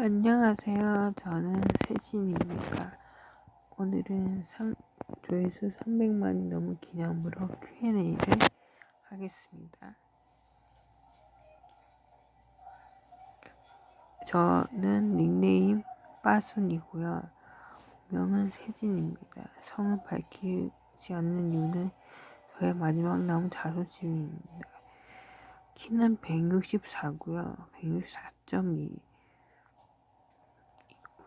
안녕하세요. 저는 세진입니다. 오늘은 상, 조회수 300만이 넘은 기념으로 Q&A를 하겠습니다. 저는 닉네임 빠순이고요. 명은 세진입니다. 성을 밝히지 않는 이유는 저의 마지막 남은 자존심입니다. 키는 164고요. 164.2.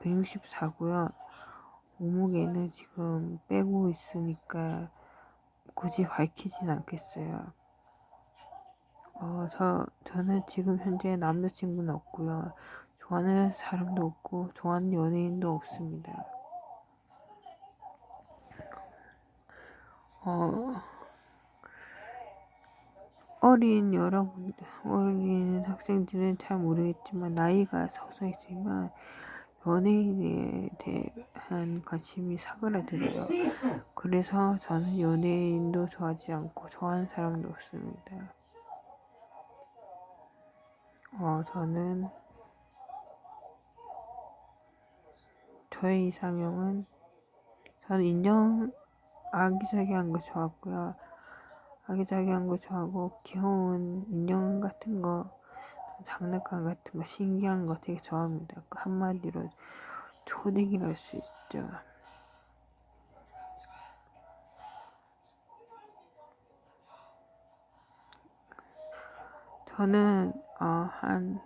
164고요. 몸무게는 지금 빼고 있으니까 굳이 밝히진 않겠어요. 어, 저, 저는 지금 현재 남자친구는 없고요. 좋아하는 사람도 없고, 좋아하는 연예인도 없습니다. 어, 어린 여러분, 어린 학생들은 잘 모르겠지만, 나이가 서서히지만, 연예인에 대한 관심이 사그라들어요. 그래서 저는 연예인도 좋아하지 않고 좋아하는 사람도 없습니다. 어, 저는 저의 이상형은 저는 인형 아기자기한 거 좋아하고요. 아기자기한 거 좋아하고 귀여운 인형 같은 거 장난감 같은 거 신기한 거 되게 좋아합니다. 그 한마디로 초딩이랄 수 있죠. 저는 어, 한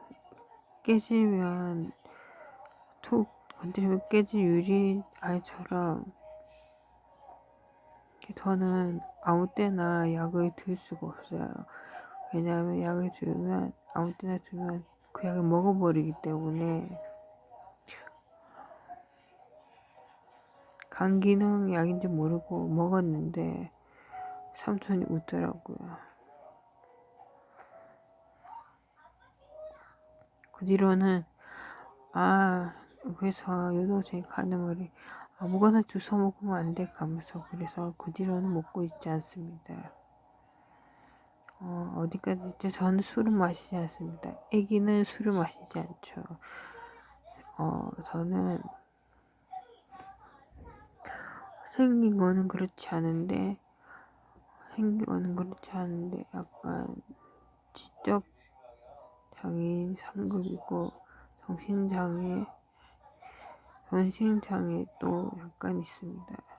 깨지면 툭 건드리면 깨지 유리 아이처럼 저는 아무 때나 약을 들 수가 없어요. 왜냐하면 약을 주면 아무 때나 주면 그 약을 먹어버리기 때문에 간 기능 약인지 모르고 먹었는데 삼촌이 웃더라고요. 그 뒤로는 아 그래서 요도생 가는 말이 아무거나 주워 먹으면 안 돼 가면서 그래서 그 뒤로는 먹고 있지 않습니다. 어, 어디까지 있죠? 저는 술을 마시지 않습니다. 애기는 술을 마시지 않죠. 어, 저는 생긴 거는 그렇지 않은데 생긴 거는 그렇지 않은데 약간 지적 장애인 상급이고 정신장애 정신장애도 약간 있습니다.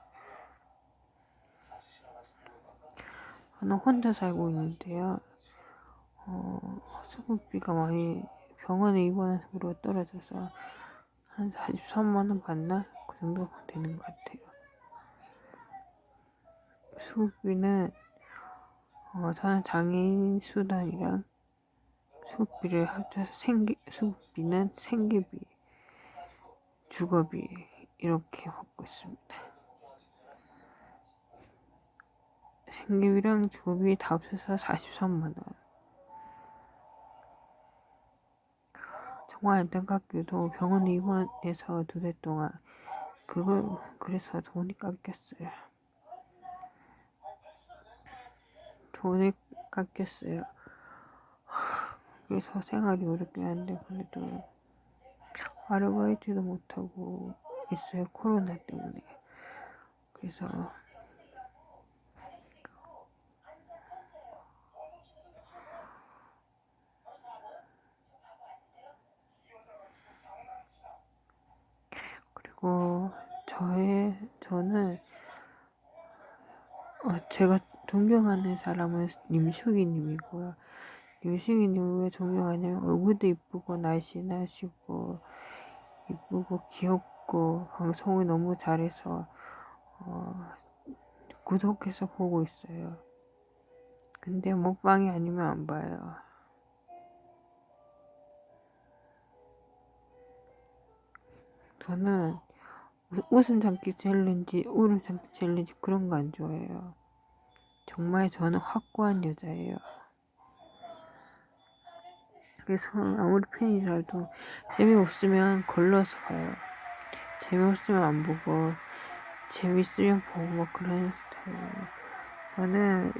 저는 혼자 살고 있는데요. 어, 수급비가 많이 병원에 입원한 후로 떨어져서 한 43만원 받나? 그 정도 되는 것 같아요. 수급비는 어, 저는 장애인 수당이랑 수급비를 합쳐서 생기, 수급비는 생계비, 주거비 이렇게 받고 있습니다. 생계비랑 주거비 다 합쳐서 43만원. 정말 안타깝게도 병원에 입원해서 두 달 동안 그걸 그래서 돈이 깎였어요. 돈이 깎였어요. 그래서 생활이 어렵긴 한데 그래도 아르바이트도 못하고 있어요 코로나 때문에 그래서 그리고 저의 저는 어, 제가 존경하는 사람은 님슈기님이고요. 님슈기님 왜 존경하냐면 얼굴도 이쁘고 날씬하시고 이쁘고 귀엽고 방송을 너무 잘해서 어, 구독해서 보고 있어요. 근데 먹방이 아니면 안 봐요. 저는 웃음 참기 챌린지, 울음 참기 챌린지 그런 거 안 좋아해요. 정말 저는 확고한 여자예요. 그래서 아무리 팬이라도 재미없으면 걸러서 봐요. 재미없으면 안 보고 재밌으면 보고 뭐 그런 스타일이에요. 저는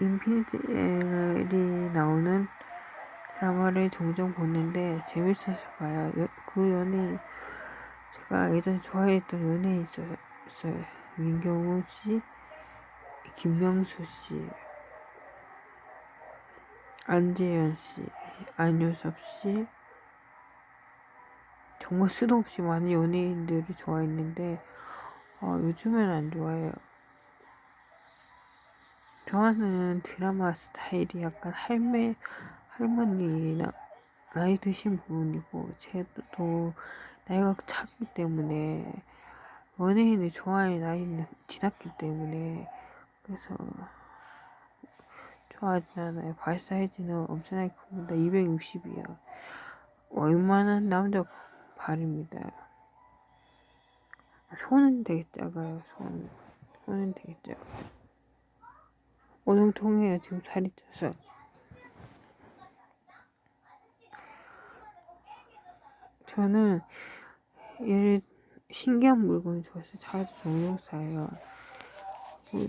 인피니티 L이 나오는 드라마를 종종 보는데 재밌어서 봐요. 여- 그 연예인 제 가 예전에 좋아했던 연예인 있어요. 있어요. 민경호 씨, 김명수 씨, 안재현 씨, 안효섭 씨, 정말 수도 없이 많은 연예인들을 좋아했는데 어, 요즘은 안 좋아해요. 좋아하는 드라마 스타일이 약간 할매, 할머니나 나이 드신 분이고 제도 나이가 차기 때문에 연예인을 좋아할 나이는 지났기 때문에 그래서 좋아하진 않아요. 발 사이즈는 엄청나게 큽니다. 260이요. 얼마나 남자 발입니다. 손은 되게 작아요. 손 손은 되게 작아요. 오동통해요. 지금 살이 쪄서. 저는 얘를 신기한 물건을 좋아해서 자주 종종 사요. 그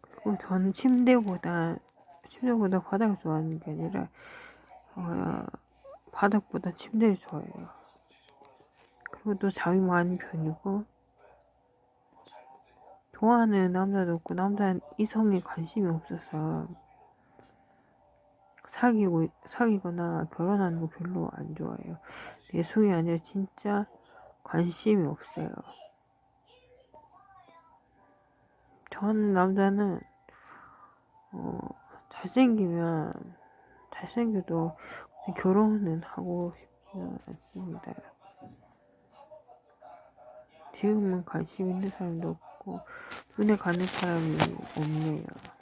그리고 저는 침대보다 침대보다 바닥을 좋아하는 게 아니라 어, 바닥보다 침대를 좋아해요. 그리고 또 잠이 많은 편이고 좋아하는 남자도 없고 남자 이성에 관심이 없어서 사귀고 사귀거나 결혼하는 거 별로 안 좋아해요. 내숭이 아니라 진짜 관심이 없어요. 전 남자는 어, 잘생기면 잘생겨도 결혼은 하고 싶지는 않습니다. 지금은 관심 있는 사람도 없고 눈에 가는 사람이 없네요.